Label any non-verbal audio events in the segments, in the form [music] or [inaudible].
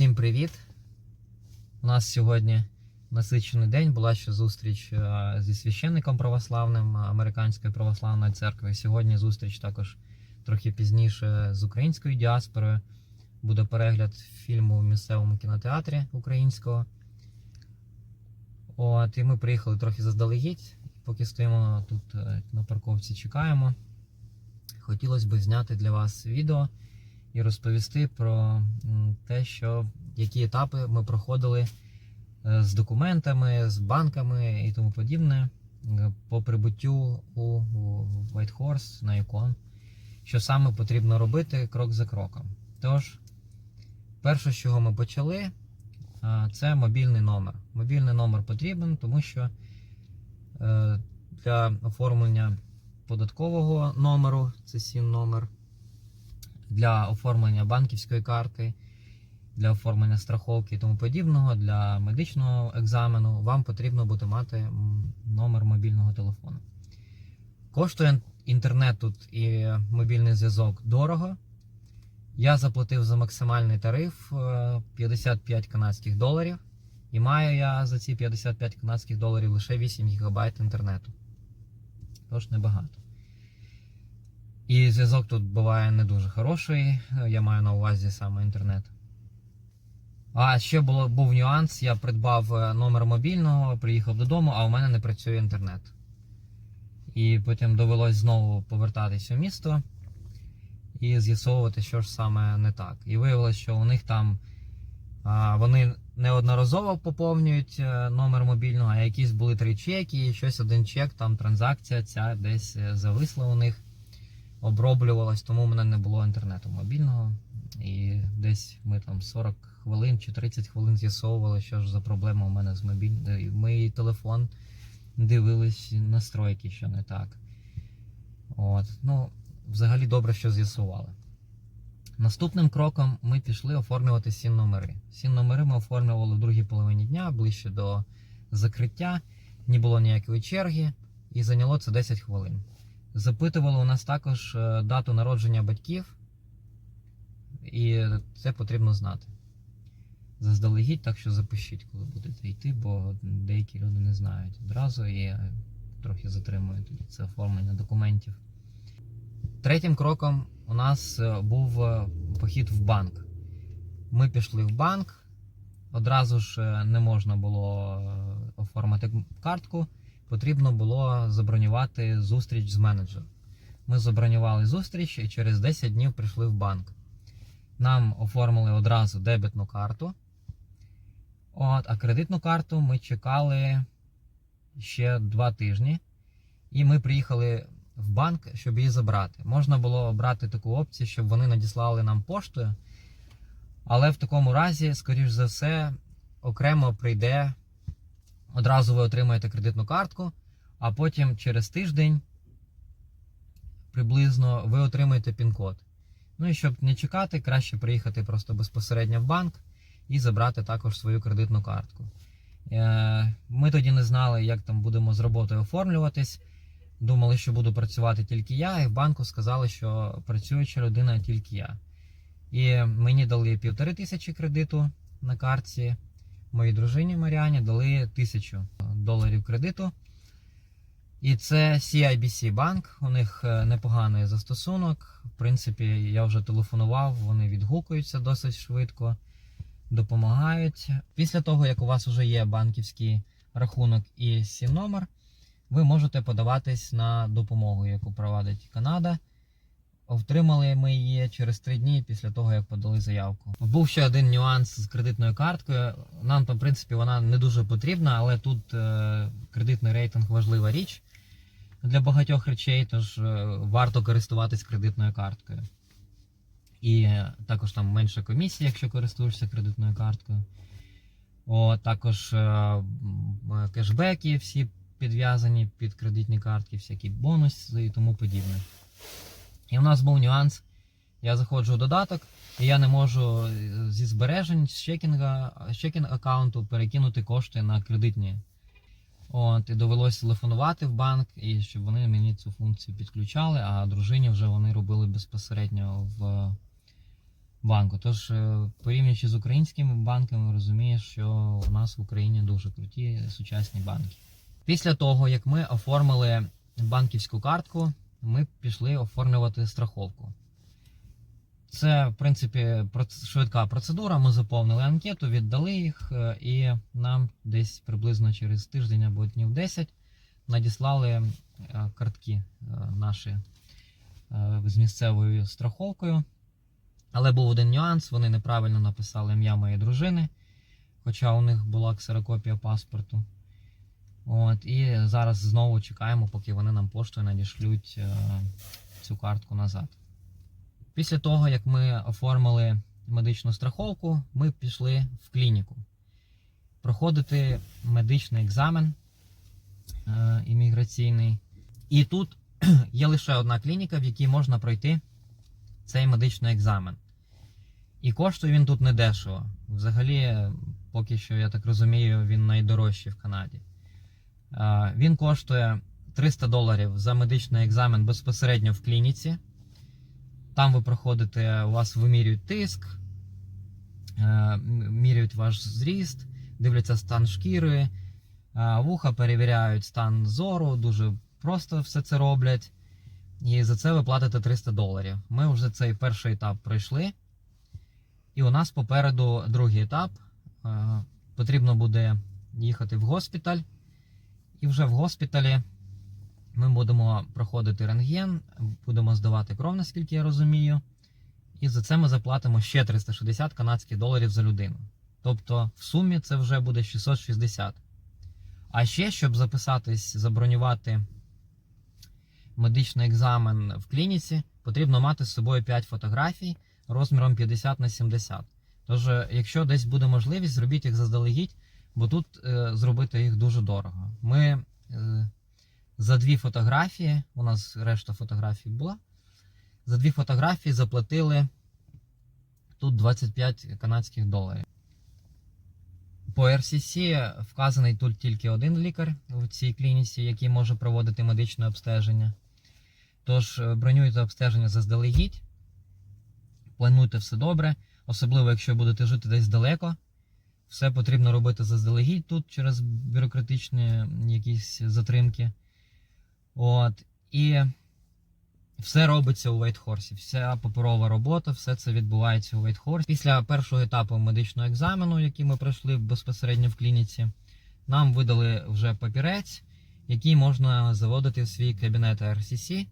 Всім привіт! У нас сьогодні насичений день. Була ще зустріч е, зі священником православним Американської православної церкви. Сьогодні зустріч також трохи пізніше з українською діаспорою. Буде перегляд фільму в місцевому кінотеатрі українського. От, і ми приїхали трохи заздалегідь. Поки стоїмо тут е, на парковці, чекаємо. Хотілося б зняти для вас відео і розповісти про те, що які етапи ми проходили е, з документами, з банками і тому подібне е, по прибуттю у у White Horse на Yukon, що саме потрібно робити крок за кроком. Тож, перше, з чого ми почали, е, це мобільний номер. Мобільний номер потрібен, тому що для оформлення податкового номеру, це сім номер, для оформлення банківської карти, для оформлення страховки і тому подібного, для медичного екзамену вам потрібно буде мати номер мобільного телефону. Коштує інтернет тут і мобільний зв'язок дорого. Я заплатив за максимальний тариф е, 55 канадських доларів. І маю я за ці 55 канадських доларів лише 8 ГБ інтернету. Тож небагато. І зв'язок тут буває не дуже хороший. Я маю на увазі саме інтернет. А ще було, був нюанс: я придбав е, номер мобільного, приїхав додому, а у мене не працює інтернет. І потім довелось знову повертатись у місто і з'ясовувати, що ж саме не так. І виявилось, що у них там а, вони неодноразово поповнюють е, номер мобільного, а якісь були три чеки, і щось один чек, там транзакція ця десь е, зависла у них, оброблювалась, тому у мене не було інтернету мобільного. І десь ми там 40 хвилин чи 30 хвилин з'ясовували, що ж за проблема у мене з мобільним. Мій телефон дивились настройки, що не так. От. Ну, взагалі добре, що з'ясували. Наступним кроком ми пішли оформлювати сім номери. Сім номери ми оформлювали в другій половині дня, ближче до закриття. Не було ніякої черги, і зайняло це 10 хвилин. Запитували у нас також е, дату народження батьків, і це потрібно знати. Заздалегідь, так що запишіть, коли будете йти, бо деякі люди не знають одразу і трохи затримують це оформлення документів. Третім кроком у нас е, був е, похід в банк. Ми пішли в банк, одразу ж не можна було оформити картку, потрібно було забронювати зустріч з менеджером. Ми забронювали зустріч і через 10 днів прийшли в банк. Нам оформили одразу дебетну карту. От, а кредитну карту ми чекали ще 2 тижні. І ми приїхали в банк, щоб її забрати. Можна було обрати таку опцію, щоб вони надіслали нам поштою. Але в такому разі, скоріш за все, окремо прийде, одразу ви отримаєте кредитну картку, а потім через тиждень приблизно ви отримаєте пін-код. Ну і щоб не чекати, краще приїхати просто безпосередньо в банк і забрати також свою кредитну картку. Е, Ми тоді не знали, як там будемо з роботою оформлюватись. Думали, що буду працювати тільки я, і в банку сказали, що працююча людина тільки я. І мені дали півтори тисячі кредиту на картці. Моїй дружині Маріані дали тисячу доларів кредиту. І це CIBC банк. У них е, непоганий застосунок. В принципі, я вже телефонував, вони відгукуються досить швидко, допомагають. Після того, як у вас вже є банківський рахунок і сім номер, ви можете подаватись на допомогу, яку провадить Канада. Отримали ми її через три дні після того, як подали заявку. Був ще один нюанс з кредитною карткою. Нам там, в принципі, вона не дуже потрібна, але тут е, кредитний рейтинг важлива річ для багатьох речей, тож е, варто користуватись кредитною карткою. І е, також там менша комісія, якщо користуєшся кредитною карткою. О, також е, м, кешбеки всі підв'язані під кредитні картки, всякі бонуси і тому подібне. І у нас був нюанс. Я заходжу в додаток, і я не можу е, зі збережень з чекінга, з чекінг аккаунту перекинути кошти на кредитні. От, і довелося телефонувати в банк, і щоб вони мені цю функцію підключали, а дружині вже вони робили безпосередньо в банку. Тож, е, порівнюючи з українськими банками, розумієш, що у нас в Україні дуже круті сучасні банки. Після того, як ми оформили банківську картку, ми пішли оформлювати страховку. Це, в принципі, швидка процедура. Ми заповнили анкету, віддали їх, е, і нам десь приблизно через тиждень або днів 10 надіслали е, картки е, наші з місцевою страховкою. Але був один нюанс: вони неправильно написали ім'я моєї дружини, хоча у них була ксерокопія паспорту. От, і зараз знову чекаємо, поки вони нам поштою надішлють е, цю картку назад. Після того, як ми оформили медичну страховку, ми пішли в клініку проходити медичний екзамен е, імміграційний. І тут [clears throat] є лише одна клініка, в якій можна пройти цей медичний екзамен. І коштує він тут не дешево. Взагалі, поки що, я так розумію, він найдорожчий в Канаді. Е, Він коштує 300 доларів за медичний екзамен безпосередньо в клініці. Там ви проходите, у вас вимірюють тиск, е, міряють ваш зріст, дивляться стан шкіри, е, вуха перевіряють стан зору, дуже просто все це роблять. І за це ви платите 300 доларів. Ми вже цей перший етап пройшли. І у нас попереду другий етап. Потрібно буде їхати в госпіталь. І вже в госпіталі ми будемо проходити рентген, будемо здавати кров, наскільки я розумію. І за це ми заплатимо ще 360 канадських доларів за людину. Тобто в сумі це вже буде 660. А ще, щоб записатись, забронювати медичний екзамен в клініці, потрібно мати з собою 5 фотографій розміром 50 на 70. Тож, е, якщо десь буде можливість, зробіть їх заздалегідь, бо тут е, зробити їх дуже дорого. Ми е, за дві фотографії, у нас решта фотографій була. За дві фотографії заплатили тут 25 канадських доларів. По RCC вказаний тут тільки один лікар в цій клініці, який може проводити медичне обстеження. Тож е, бронюйте обстеження заздалегідь, плануйте все добре, особливо якщо будете жити десь далеко. Все потрібно робити заздалегідь тут через бюрократичні якісь затримки. От. І все робиться у Вейтхорсі. Вся паперова робота, все це відбувається у Вейтхорсі. Після першого етапу медичного екзамену, який ми пройшли безпосередньо в клініці, нам видали вже папірець, який можна заводити в свій кабінет RCC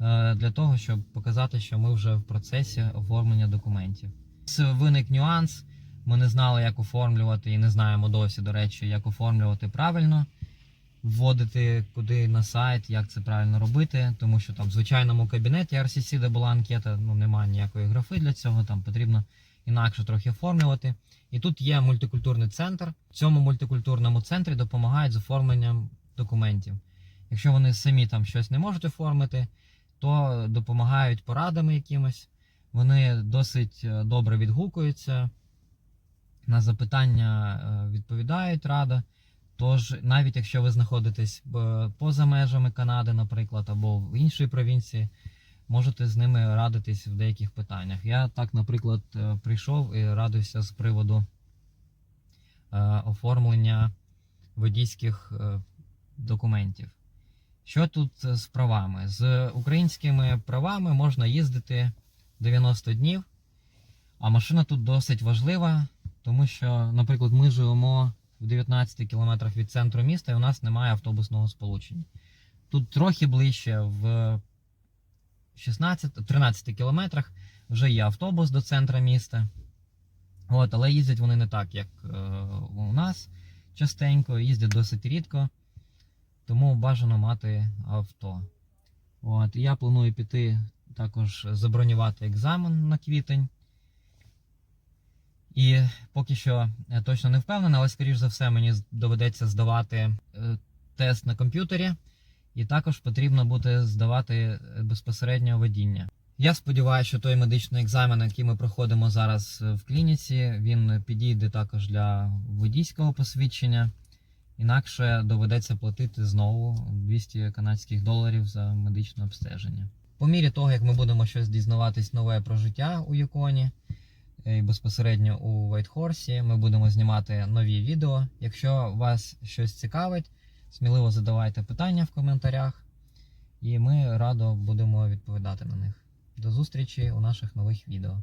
е, для того, щоб показати, що ми вже в процесі оформлення документів. Виник нюанс. Ми не знали, як оформлювати, і не знаємо досі, до речі, як оформлювати правильно, вводити куди на сайт, як це правильно робити, тому що там в звичайному кабінеті RCC, де була анкета, ну немає ніякої графи для цього, там потрібно інакше трохи оформлювати. І тут є мультикультурний центр. В цьому мультикультурному центрі допомагають з оформленням документів. Якщо вони самі там щось не можуть оформити, то допомагають порадами якимось. Вони досить е, добре відгукуються. На запитання е, відповідають рада. Тож, навіть якщо ви знаходитесь е, поза межами Канади, наприклад, або в іншій провінції, можете з ними радитись в деяких питаннях. Я так, наприклад, е, прийшов і радився з приводу оформлення водійських документів. Що тут з правами? З українськими правами можна їздити 90 днів, а машина тут досить важлива, тому що, наприклад, ми живемо в 19 кілометрах від центру міста і у нас немає автобусного сполучення. Тут трохи ближче в 16-13 кілометрах вже є автобус до центра міста. От, але їздять вони не так, як е, у нас частенько, їздять досить рідко, тому бажано мати авто. От, я планую піти також забронювати екзамен на квітень. І поки що точно не впевнений, але скоріш за все мені доведеться здавати е, тест на комп'ютері, і також потрібно буде здавати е, безпосередньо водіння. Я сподіваюся, що той медичний екзамен, який ми проходимо зараз е, в клініці, він підійде також для водійського посвідчення. Інакше доведеться платити знову 200 канадських доларів за медичне обстеження. По мірі того, як ми будемо щось дізнаватись нове про життя у Юконі е, і безпосередньо у Вайтхорсі, ми будемо знімати нові відео. Якщо вас щось цікавить, сміливо задавайте питання в коментарях, і ми радо будемо відповідати на них. До зустрічі у наших нових відео.